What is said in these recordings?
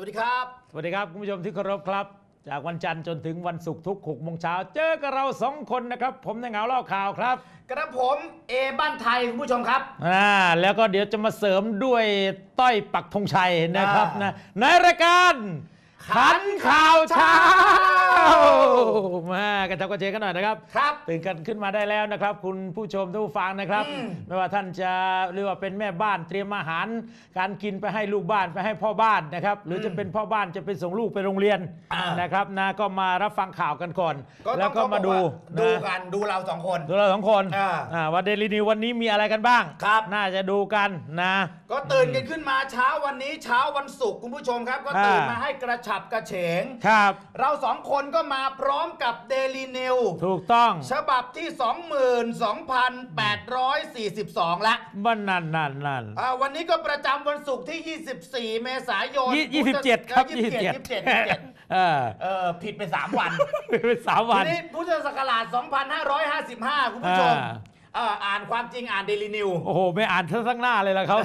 วัสดีครับ สวัสดีครับ คุณผู้ชมที่เคารพครับ จากวันจันทร์จนถึงวันศุกร์ทุก6โมงเช้าเจอกับเราสองคนนะครับ ผมในเหงาเล่าข่าวครับ กระผมเอบ้านไทยคุณผู้ชมครับอ่าแล้วก็เดี๋ยวจะมาเสริมด้วยต้อยปักธงชัยนะครับอ่านนะในรายการขันข่าวเช้า มากันทับกระเจกันหน่อยนะครับ ครับตื่นกันขึ้นมาได้แล้วนะครับ คุณผู้ชมทุกผู้ฟังนะครับอืมไม่ว่าท่านจะเรียกว่าเป็นแม่บ้านเตรียมอาหาร การกินไปให้ลูกบ้านไปให้พ่อบ้านนะครับ หรือจะเป็นพ่อบ้านจะไปส่งลูกไปโรงเรียนอ่านนะครับนะก็มารับฟังข่าวกันก่อนต้องแล้วก็มาดูดูนะกันดูเราสองคนดูเราสองคนอ่าอ่าวันเดลินิววันนี้มีอะไรกันบ้างครับน่าจะดูกันนะ ก็ตื่นกันขึ้นมาเช้าวันนี้เช้าวันศุกร์คุณผู้ชมครับ ก็ตื่นอ่ามมาให้กระฉับกระเฉงครับ เราสองคนก็มาพร้อมกับเดลีนิวถูกต้อง ฉบับที่ 22,842แล้วบ้านนั่นนั่นนั่นอ่าวันนี้ก็ประจำวันศุกร์ที่ 24 เมษายนยี่ยี่สิบเจ็ดครับยี่สิบเจ็ดยี่ยี่สิสิบบเจ็เจ็ดดยี่สิบเจ็ดเออเออผิดไป 3 วันเป็นสามวันทีนี้พุทธศักราช 2555 คุณผู้ชมอ่า เอ่ออ่านความจริงอ่านเดลีนิวโอ้โห ไม่อ่านทั้งหน้าเลยละครับ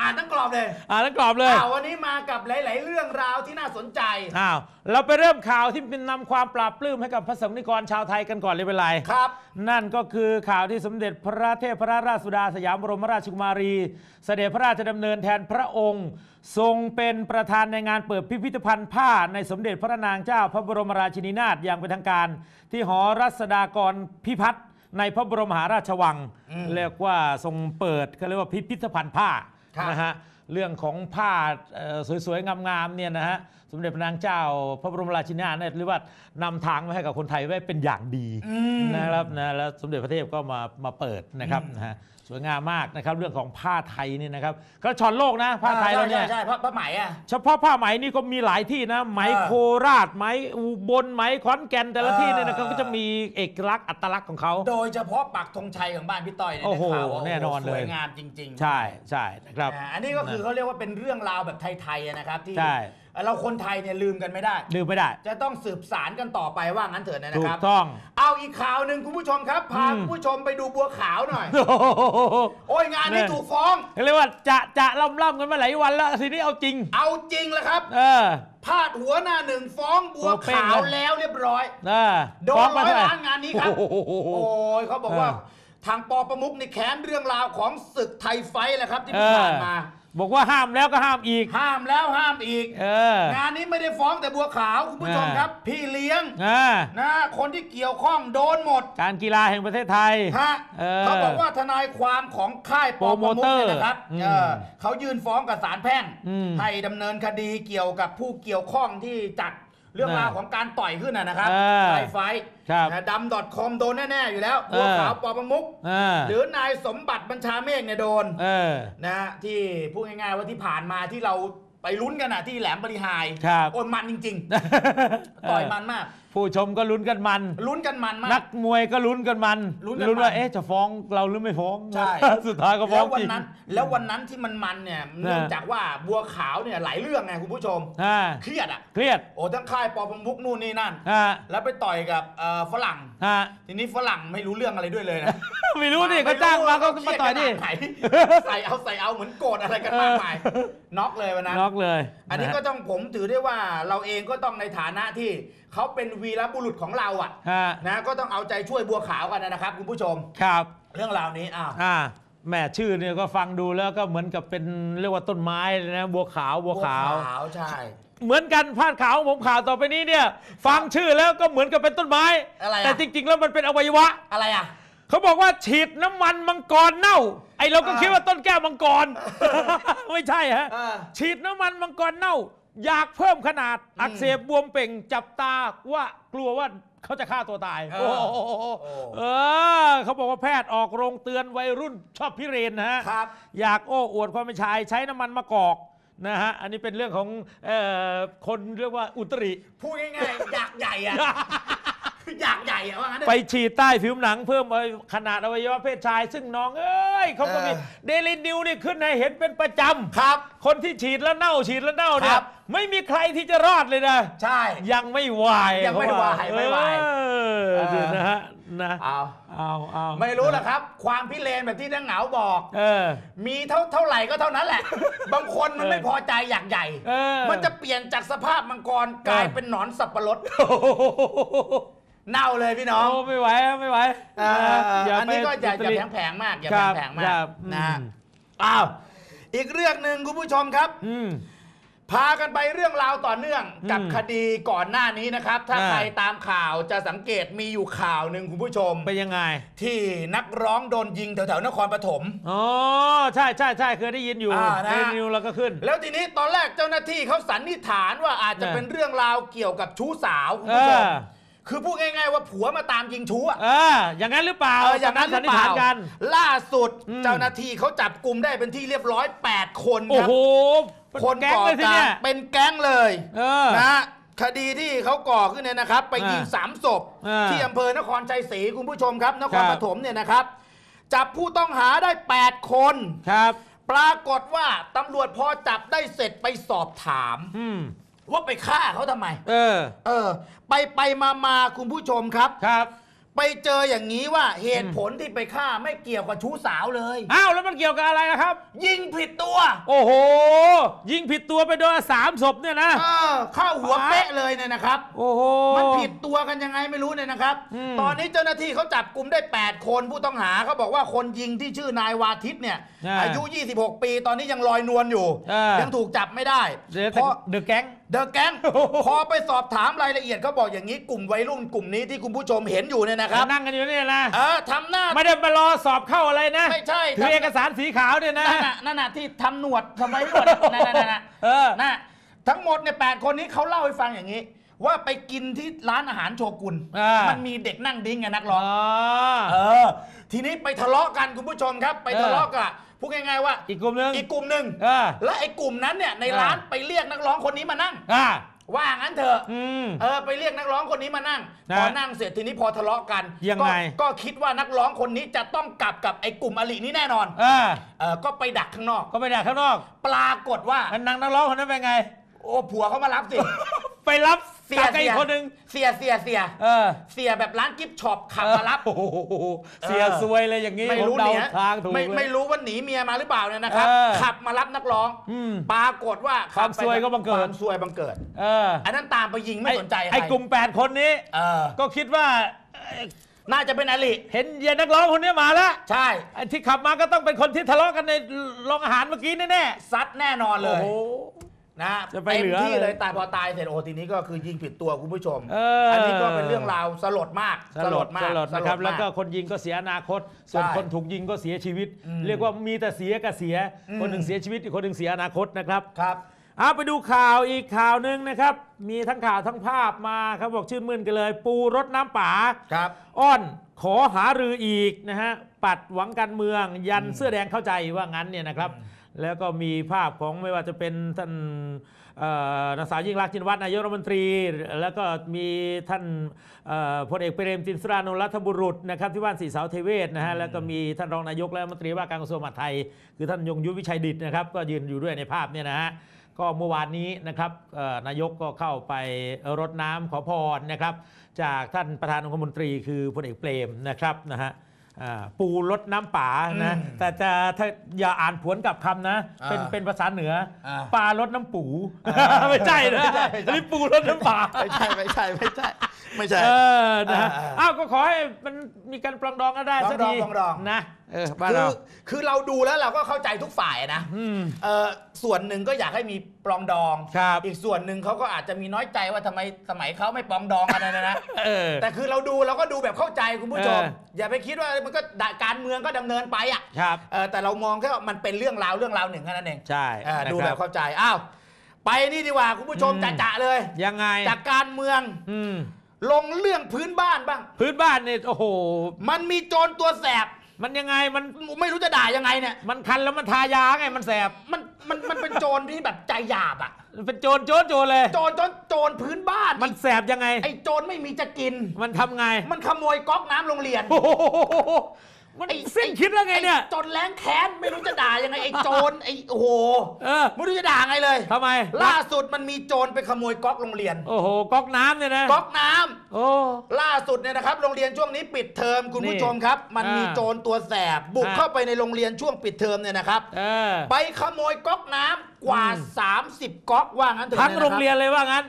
อ่านทั้งกรอบเลยอ่านทั้งกรอบเลยอ่าวันนี้มากับหลาย ๆ เรื่องราวที่น่าสนใจ อ้าว เราไปเริ่มข่าวที่เป็นนำความปราบปลื้มให้กับพระสงฆ์นิกรชาวไทยกันก่อนเลยเป็นไรครับ นั่นก็คือข่าวที่สมเด็จพระเทพพระราชสุดาสยามบรมราชกุมารี เสด็จพระราชดำเนินแทนพระองค์ ทรงเป็นประธานในงานเปิดพิพิธภัณฑ์ผ้า ในสมเด็จพระนางเจ้าพระบรมราชินีนาถอย่างเป็นทางการ ที่หอรัศดากรพิพัฒน์ ในพระบรมมหาราชวังอืมเรียกว่าทรงเปิดเขาเรียกว่าพิพิธภัณฑ์ผ้าครับ นะฮะ เรื่องของผ้าเอ่อสวยๆ งามๆเนี่ยนะฮะสมเด็จพระนางเจ้า พระบรมราชินีนาถเนี่ยเรียกว่านำทางมาให้กับคนไทยไว้เป็นอย่างดีอืมนะครับนะแล้วสมเด็จพระเทพก็มามาเปิดนะครับอืมนะฮะสวยงามมากนะครับเรื่องของผ้าไทยนี่นะครับก็ชอนโลกนะผ้าไทยเราเนี่ยใช่ใช่ใช่ผ้าผ้าไหมอะเฉพาะผ้าไหมนี่ก็มีหลายที่นะไหมเออโคราชไหมอุบลไหมขอนแก่นแต่ละเออที่เนี่ยนะครับก็จะมีเอกลักษณ์อัตลักษณ์ของเขาโดยเฉพาะปักธงชัยของบ้านพี่ต้อยเนี่ยโอ้โหได้ข่าวว่าแน่นอนเลยสวยงามจริง ๆ ใช่ใช่นะครับอ่าอันนี้ก็คือเขาเรียกว่าเป็นเรื่องราวแบบไทยๆอะนะครับที่ใช่ เราคนไทยเนี่ยลืมกันไม่ได้ ลืมไม่ได้ จะต้องสืบสารกันต่อไปว่างั้นเถอะนะถูคกรับต้อง เอาอีกข่าวหนึ่งคุณผู้ชมครับ พาอืม คุณผู้ชมไปดูบัวขาวหน่อย โอ้โห โอ้ยงานนี้เนี่ย ถูกฟ้อง เรียกว่าจะจะล่ำล่ำกันมาหลายวันแล้วทีนี้เอาจริง เอาจริงแล้วครับ เออ พาดหัวหน้าหนึ่งฟ้องบัวตัวเป้งขาวเลย แล้วเรียบร้อย เออโดฟ้อนงร้มาอยเท่าไหร่ล้านงานนี้ครับ โอ้โห โอ้ยเขาบอกว่า เออทางปอประมุกนี่แค้นเรื่องราวของศึกไทยไฟท์แหละครับที่เพิ่งผ่านมา บอกว่าห้ามแล้วก็ห้ามอีก ห้ามแล้วห้ามอีก เออ งานนี้ไม่ได้ฟ้องแต่บัวขาวคุณผู้ชมเออครับ พี่เลี้ยงอ่า นะคนที่เกี่ยวข้องโดนหมดการกีฬาแห่งประเทศไทย ฮะเออเขาบอกว่าทนายความของค่ายปอประมุกโปรโมเตอร์เนี่ยนะครับอืมเออเขายื่นฟ้องกับศาลแพ่งอืมให้ดำเนินคดีเกี่ยวกับผู้เกี่ยวข้องที่จัด เรื่องเออราวของการต่อยขึ้นนะนะครับเออไทยไฟท์ครับนะดำ .com โดนแน่ๆอยู่แล้วเออบัวขาวปอประมุกเออหรือนายสมบัติบัญชาเมฆเนี่ยโดนเออนะฮะที่พูดง่ายๆว่าที่ผ่านมาที่เรา ไปลุ้นกันอะที่แหลมบริหายครับ โอ้ยมันจริงๆ ต่อยมันมาก ผู้ชมก็ลุ้นกันมัน ลุ้นกันมันมานักกมวยก็ลุ้นกันมันลุ้นกันมัน ว่าเอ๊ะจะฟ้องเราหรือไม่ฟ้องใช่สุดท้ายก็ฟ้แล้องววัจนริงนั้น แล้ววันนั้นที่มันมันเนี่ยเนื่องจากว่าบัวขาวเนี่ยหลายเรื่องไงคุณผู้ชม อ่าเครียดอะเครียดโอ้ทั้งค่ายปอประมุกนู่นนี่นั่นอ่าแล้วไปต่อยกับเอ่อฝรั่งอ่าทีนี้ฝรั่งไม่รู้เรื่องอะไรด้วยเลยนะ ไม่รู้ดิก็จ้างมาก็เครีมาดต่อยดิขนาดไหนใส่เอาใส่เอาเหมือนโกรธอะไรกันมากมายน็อกเลยวันนั้น น็อกเลย อันนี้ก็ะต้องผมถือได้ว่าเราเองก็ต้องในฐานะที่เขาเป็นวีรบุรุษของเราอะฮะนะก็ต้องเอาใจช่วยบัวขาวกันนะครับคุณผู้ชมครับ เรื่องราวนี้อ้าวอ่าแม่ชื่อเนี่ยก็ฟังดูแล้วก็เหมือนกับเป็นเรียกว่าต้นไม้เลยนะบัวขาวบัวขาวใช่เหมือนกันพาดขาวของผมข่าวต่อไปนี้เนี่ย ฟังชื่อแล้วก็เหมือนกับเป็นต้นไม้อะไรอะแต่จริง ๆ แล้วมันเป็นอวัยวะอะไรอะ เขาบอกว่าฉีดน้ำมันมังกรเน่า ไอเราก็อ่าคิดว่าต้นแก้วมังกร ไม่ใช่ฮะเออฉีดน้ำมันมังกรเน่า อยากเพิ่มขนาดอืมอักเสบบวมเป่งจับตาว่ากลัวว่าเขาจะฆ่าตัวตายเอโอ้อโหโอ้ เออเขาบอกว่าแพทย์ออกโรงเตือนวัยรุ่นชอบพิเรนนะฮะ ครับ อยากโอ้อวดความเป็นชายใช้น้ำมันมะกอกนะฮะ อันนี้เป็นเรื่องของเอ่อคนเรียกว่าอุตริ พูดง่ายๆ อยากใหญ่อะ อยากใหญ่อะว่างั้นเถอะ ไปฉีดใต้ผิวหนังเพิ่มขนาดอวัยวะเพศชาย ซึ่งน้องเอ้ยเขาก็มีเออ เดลินิวนี่ขึ้นให้เห็นเป็นประจำครับ คนที่ฉีดแล้วเน่าฉีดแล้วเน่าเนี่คยรับ ไม่มีใครที่จะรอดเลยนะ ใช่ ยังไม่วายยังไม่วายไม่วายเออ เดี๋ยวนะฮะนะเอาเอาเอาไม่รู้แหละครับ ความพิเรนแบบที่นังเหงาบอก เออ มีเท่าเท่าไหร่ก็เท่านั้นแหละ บางคนมันเออไม่พอใจอยากใหญ่ เออมันจะเปลี่ยนจากสภาพมังกรกลายเออเป็นหนอนสับปะรด โอ้โห เน่าเลยพี่น้องโอ้ไม่ไหวไม่ไหวเอ่ออย่าอันนี้ก็อย่าไปอย่าติดแผงๆมากอย่าครับแผงๆมาครักบนะฮะอืมอ้าวอีกเรื่องหนึ่งคุณผู้ชมครับอืมพากันไปเรื่องราวต่อเนื่องกับอืมคดีก่อนหน้านี้นะครับ ถ้าอ่าใครตามข่าวจะสังเกตมีอยู่ข่าวหนึ่งคุณผู้ชมเป็นยังไง ที่นักร้องโดนยิงแถวๆนครปฐมอ๋อใช่ใช่ใช่เคยได้ยินอยู่อ่านะในนิวเราก็ขึ้น แล้วทีนี้ตอนแรกเจ้าหน้าที่เขาสันนิษฐานว่าอาจจะเออเป็นเรื่องราวเกี่ยวกับชู้สาวคุณเอผู้ชมอ คือพูดง่ายๆว่าผัวมาตามยิงชู้อะ เออ อย่างนั้นหรือเปล่าเอออย่างนั้นหสัรืนอนิษเปฐาล่านกัน ล่าสุดอืม เจ้าหน้าที่เขาจับกลุ่มได้เป็นที่เรียบร้อย 8 คนคโอ้รับ โหคนแก๊งก่อเลยสิกาเนี่รยเป็นแก๊งเลยเออ นะฮะคดีที่เขาก่อขึ้นเนี่ยนะครับ ไปยิงอ่าสามศพอ่าที่อำเภอนครชัยศรีคุณผู้ชมครับนคครัรบปฐมเนี่ยนะครับ จับผู้ต้องหาได้ 8 คน ครับ ปรากฏว่าตำรวจพอจับได้เสร็จไปสอบถาม อืม ว่าไปฆ่าเขาทำไม เออ เออ ไปไปมามาคุณผู้ชมครับ ครับ ไปเจออย่างนี้ว่าเหตุผลที่ไปฆ่าไม่เกี่ยวกับชู้สาวเลย อ้าวแล้วมันเกี่ยวกับอะไรล่ะครับ ยิงผิดตัว โอ้โห ยิงผิดตัวไปโดนสามศพเนี่ยนะ เออเข้าหัวเป๊ะเลยเนี่ยนะครับ โอ้โห มันผิดตัวกันยังไงไม่รู้เนี่ยนะครับ อืม ตอนนี้เจ้าหน้าที่เขาจับกลุ่มได้ 8 คนผู้ต้องหาเขาบอกว่าคนยิงที่ชื่อนายวาทิตเนี่ย อ่าอายุ 26 ปี ตอนนี้ยังลอยนวลอยู่ อ่ายั ยังถูกจับไม่ได้เดี๋ยวเพราะ เดอะแก๊ง เดอะแก๊งพอไปสอบถามรายละเอียดเขาบอกอย่างนี้กลุ่มวัยรุ่นกลุ่มนี้ที่คุณผู้ชมเห็นอยู่เนี่ยนะครับนั่งกันอยู่เนี่ยนะเออทำหน้าไม่ได้มารอสอบเข้าอะไรนะไม่ใช่ถือเอกสารสีขาวเนี่ยนะนั่นน่ะนั่นน่ะที่ทำหนวดทำไมหนวดนั่นน่ะนั่นน่ะเออนะทั้งหมดเนี่ยแปดคนนี้เขาเล่าให้ฟังอย่างนี้ ว่าไปกินที่ร้านอาหารโชกุนอ่ามัมันมีเด็กนั่งดิ้งไงนักร้อ๋อองเออ ทีนี้ไปทะเลาะกันคุณผู้ชมครับ ไปทะเลาะกัน พูดง่ายๆว่า อีกกลุ่มหนึงอีกกลุ่มหนึ่งเออและไอ้กลุ่มนั้นเนี่ยในอ่าร้านไปเรียกนักร้องคนนี้มานั่ง อ่า ว่างั้นเถอะ อืม เออไปเรียกนักร้องคนนี้มานั่งนะพอนั่งเสร็จทีนี้พอทะเลาะกันยังก็ไงก็คิดว่านักร้องคนนี้จะต้องกลับกับไอ้กลุ่มอลินี้แน่นอนเออเออก็ไปดักข้างนอก ก็ไปด่าข้างนอกปรากฏว่าอันนางนักร้องคนนั้นเป็นไง โอ้ผัวเขามารับสิ ไปรับเสียกับอีเสียกคนหนึ่งเสียเสียเสียเออเสียแบบร้านกิฟต์ช็อปขับมารับ โอ้โหเสียซวยเลยอย่างนี้ไม่รู้ผเดาเนียทางถูกไม่เลยไม่รู้ว่าหนีเมียมาหรือเปล่าเนี่ยนะครับเออขับมารับนักร้องอืมปรากฏว่าความขัไปซวยก็บังเกิดความซวยบังเกิดเอออันนั้นตามไปยิงไม่สนใจใครไอ้กลุ่ม 8 คนนี้เออก็คิดว่าเอ่อน่าจะเป็นอลิเห็นเย็นนักร้องคนนี้มาแล้ว ใช่ไอ้ที่ขับมาก็ต้องเป็นคนที่ทะเลาะกันในโรงอาหารเมื่อกี้แน่ซัดแน่นอนๆเลโอ้ยโห นะจะไปเต็มเหลือที่เลยเลยตายพอตายเสร็จโอ้ทีนี้ก็คือยิงผิดตัวคุณผู้ชมเอออันนี้ก็เป็นเรื่องราวสลดมากสลดมากสลดนะครับสลดมากแล้วก็คนยิงก็เสียอนาคต ส่วนใช่คนถูกยิงก็เสียชีวิตอืมเรียกว่ามีแต่เสียกับเสียอืมคนหนึ่งเสียชีวิตอีกคนหนึ่งเสียอนาคตนะครับครับเอาไปดูข่าวอีกข่าวหนึ่งนะครับ มีทั้งข่าวทั้งภาพมาครับบอกชื่นมื่นกันเลย ปูรถน้ำป่าครับ อ้อนขอหารืออีกนะฮะปัดหวังการเมืองยันอืมเสื้อแดงเข้าใจว่างั้นเนี่ยนะครับ แล้วก็มีภาพของไม่ว่าจะเป็นท่านนางสาวยิ่งรักษณ์ชินวัตรนายกรัฐมนตรี แล้วก็มีท่านพลเอกเปรมตินสรานุรัฐบุรุษนะครับที่บ้านสีเสาเทเวศนะฮะแล้วก็มีท่านรองนายกและรัฐมนตรีว่าการกระทรวงมหาดไทย คือท่านยงยุทธวิชัยดิตนะครับก็ยืนอยู่ด้วยในภาพเนี่ยนะฮะก็เมื่อวานนี้นะครับนายกก็เข้าไปรดน้ำขอพรนะครับจากท่านประธานองคมนตรีคือพลเอกเปรมนะครับนะฮะ อ่าปูรดน้ำป่านะอืมแต่จะถ้าอย่าอ่านผวนกลับคำนะอ่าเป็นเป็นภาษาเหนืออา ปลารดน้ำปูอ่าไม่ใช่นะไม่ใช่ไม่ใช่อันนี้ปูรดน้ำป่า ไม่ใช่ไม่ใช่ไม่ใช่ไม่ใช่ เออนะฮะอ่าอ้าวก็ขอให้มันมีการปรองดองกันได้ปรองสักดองทีปรองดองนะ เออบ้านคืเรา อคือเราดูแล้วเราก็เข้าใจทุกฝ่ายนะอืม เออส่วนหนึ่งก็อยากให้มีปรองดอง ครับ อีกส่วนหนึ่งเขาก็อาจจะมีน้อยใจว่าทำไมสมัยเขาไม่ปรองดองกันนะนะ เออ แต่คือเราดูเราก็ดูแบบเข้าใจคุณผู้ชมเออ อย่าไปคิดว่ามันก็ด่าการเมืองก็ดำเนินไปอะครับ เออแต่เรามองแค่ว่ามันเป็นเรื่องราวเรื่องราวหนึ่งแค่นั้นเองใช่เออนะดูคแบรั บเข้าใจอ้าวไปนี่ดีกว่าคุณผู้ชมอืม จะๆเลย ยังไงจากการเมืองอืมลงเรื่องพื้นบ้านบ้าง พื้นบ้านเนี่ยโอ้โห มันมีโจรตัวแสบ มันยังไงมันไม่รู้จะด่ายังไงเนี่ย มันคันแล้วมันทายาไงมันแสบ มันมันมันเป็นโจรที่แบบใจหยาบอะ มันเป็นโจรโจรโจรเลย โจรโจรโจรพื้นบ้าน มันแสบยังไง ไอ้โจรไม่มีจะกิน มันทำไง มันขโมยก๊อกน้ำโรงเรียน โอ้โห มันไอ้สิ้นคิดแล้วไงเนี่ยอ้จนแรงแค้นไม่รู้จะด่ายังไงไอ้โจรไอ้โอ้โหเออไม่รู้จะด่าไงเลยทำไม ล่าสุดมันมีโจรไปขโมยก๊อกโรงเรียน โอ้โหก๊อกน้ำเนี่ยนะก๊อกน้ำโอ้ ล่าสุดเนี่ยนะครับโรงเรียนช่วงนี้ปิดเทอมคุณผู้นี่ชมครับ มันอ่ามีมีโจรตัวแสบ บุกอ่า เข้าไปในโรงเรียนช่วงปิดเทอมเนี่ยนะครับ เออ ไปขโมยก๊อกน้ำกว่า อืม 30ก๊อกว่างั้นเถอะทั้งะคบโรงเรียนเลยว่างั้น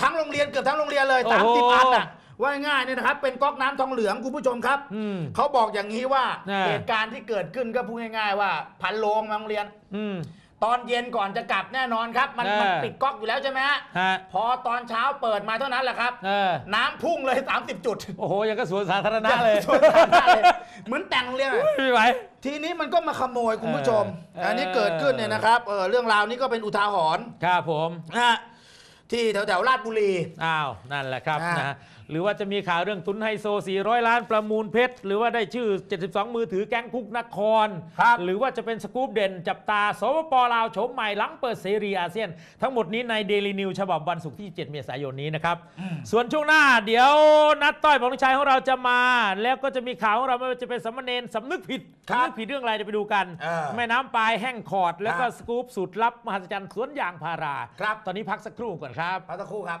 ทั้งโรงเรียนเกือบทั้งโรงเรียนเลยโอ้โห 30อันอะ ว่าง่ายๆเนี่ยนะครับ เป็นก๊อกน้ำทองเหลืองคุณผู้ชมครับอืม เขาบอกอย่างนี้ว่าแน่เหตุการณ์ที่เกิดขึ้นก็พูดง่ายๆว่า พันโลงมาโรงเรียน อืม ตอนเย็นก่อนจะกลับแน่นอนครับ มันแน่มันปิดก๊อกอยู่แล้วใช่ไหมฮะฮะพอตอนเช้าเปิดมาเท่านั้นแหละครับ เออน้ำพุ่งเลย 30 จุดโอ้โหยังก็สวนสาธารณะเลยสวนสาธารณะเลยเหมือนแต่งโรงเรียนอะ ไม่ไหว ทีนี้มันก็มาขโมยคุณผู้ชม เอออั อันนี้เกิดขึ้นเนี่ยนะครับเออเรื่องราวนี้ก็เป็นอุทาหรณ์ครับผม นะฮะที่แถวแถวๆราชบุรี อ้าว นั่นแหละครับอ่านนะฮะ หรือว่าจะมีข่าวเรื่องทุนไฮโซ 400 ล้านประมูลเพชร หรือว่าได้ชื่อ 72 มือถือแก๊งคุกนคร ครับหรือว่าจะเป็นสกู๊ปเด่นจับตาสปปลาวโฉมใหม่หลังเปิดเสรีอาเซียน ทั้งหมดนี้ในเดลีนิวฉบับวันศุกร์ที่ 7 เมษายนนี้นะครับ ส่วนช่วงหน้าเดี๋ยวนัดต้อยของลูกชายของเราจะมา แล้วก็จะมีข่าวของเราไม่ว่าจะเป็นสามเณรสำนึกผิดครับสำนึกผิดเรื่องอะไรเดี๋ยวไปดูกัน เออแม่น้ำปลายแห้งขอด แล้วก็ครับ สกู๊ปสูตรลับมหัศจรรย์สวนยางพารา ครับ ตอนนี้พักสักครู่ก่อนครับ พักสักครู่ครับ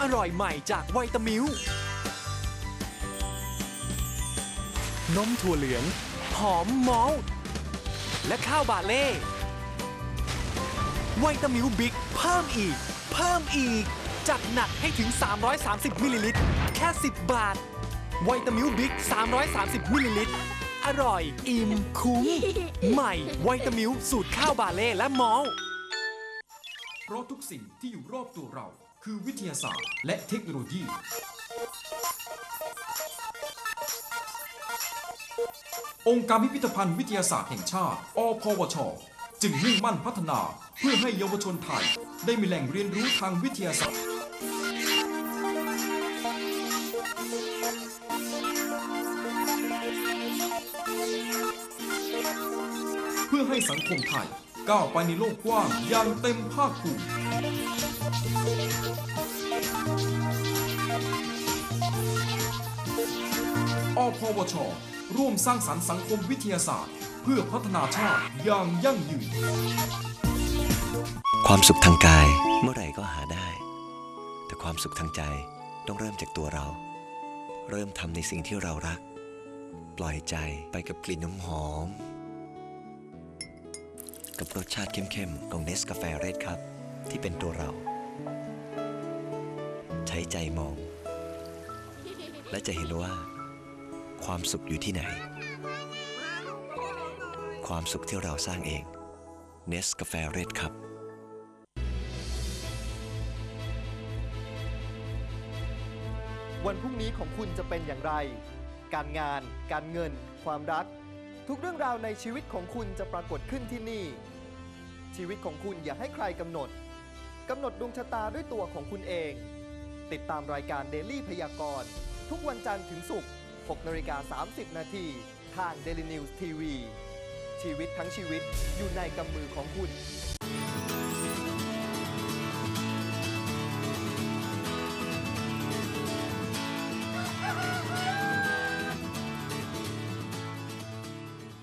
อร่อยใหม่จากไวตามิลนมถั่วเหลือง หอมมอลต์และข้าวบาเล่ไวตามิลบิ๊กเพิ่มอีก เพิ่มอีก จัดหนักให้ถึง 330 มิลลิลิตร แค่ 10 บาท ไวตามิลบิ๊ก 330 มิลลิลิตร อร่อย อิ่ม คุ้ม ใหม่ ไวตามิลสูตรข้าวบาเล่และมอลต์เพราะทุกสิ่งที่อยู่รอบตัวเรา คือวิทยาศาสตร์และเทคโนโลยี องค์การพิพิธภัณฑ์วิทยาศาสตร์แห่งชาติ อพวช จึงมุ่งมั่นพัฒนาเพื่อให้เยาวชนไทย ได้มีแหล่งเรียนรู้ทางวิทยาศาสตร์เพื่อให้สังคมไทยก้าวไปในโลกกว้างอย่างเต็มภาคภูมิ อพวช ร่วมสร้างสรรค์สังคมวิทยาศาสตร์ เพื่อพัฒนาชาติอย่างยั่งยืน ความสุขทางกายเมื่อไหร่ก็หาได้ แต่ความสุขทางใจต้องเริ่มจากตัวเรา เริ่มทำในสิ่งที่เรารัก ปล่อยใจไปกับกลิ่นน้ำหอม กับรสชาติเข้มๆของเนสกาแฟเรดครับ ที่เป็นตัวเรา ใช้ใจมอง และจะเห็นว่า ความสุขอยู่ที่ไหน ความสุขที่เราสร้างเองเนสกาแฟเรดครับวันพรุ่งนี้ของคุณจะเป็นอย่างไร การงาน การเงิน ความรัก ทุกเรื่องราวในชีวิตของคุณจะปรากฏขึ้นที่นี่ ชีวิตของคุณอย่าให้ใครกำหนด กำหนดดวงชะตาด้วยตัวของคุณเอง ติดตามรายการ Daily พยากรณ์ทุกวันจันทร์ถึงศุกร์6นาฬิกา30 นาทีทาง Daily News TV ชีวิตทั้งชีวิตอยู่ในกำมือของคุณ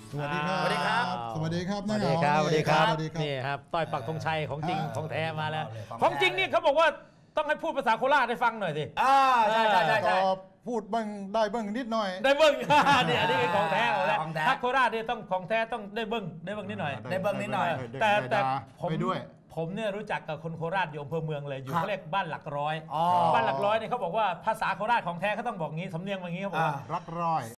สวัสดีครับ สวัสดี สวัสดีครับสวัน้าสเหดีงาครับสวัสดีครับสวัสดีครับนี่ครับต้อยปักธงชัยของจริงอ่าของแท้มาแล้วของแท้ของจริงนี่เขาบอกว่าต้องให้พูดภาษาโคราชให้ฟังหน่อยสิอ่าใช่ใช่ใช่ใช่ก็พูดบ้างได้บ้างนิดหน่อย ได้เบิ้งเนี่ยอันนี้คือของแท้ของแท้ของแท้ถ้าโคราชเนี่ยต้องของแท้ต้องได้เบิ้งได้เบิ้งนิดหน่อย ได้เบิ่งนิดหน่อย แต่แต่ได้ผมไปด้วยผมเนี่ยรู้จักกับคนโคราชอยู่อำเภอเมืองเลยอยู่ครับเขาเรียกบ้านหลักร้อยอ๋อบ้านหลักร้อยเนี่ยเขาบอกว่าภาษาโคราชของแท้เขาต้องบอกงี้สำเนียงว่างี้เขาบอกว่าอ่ารักร้อย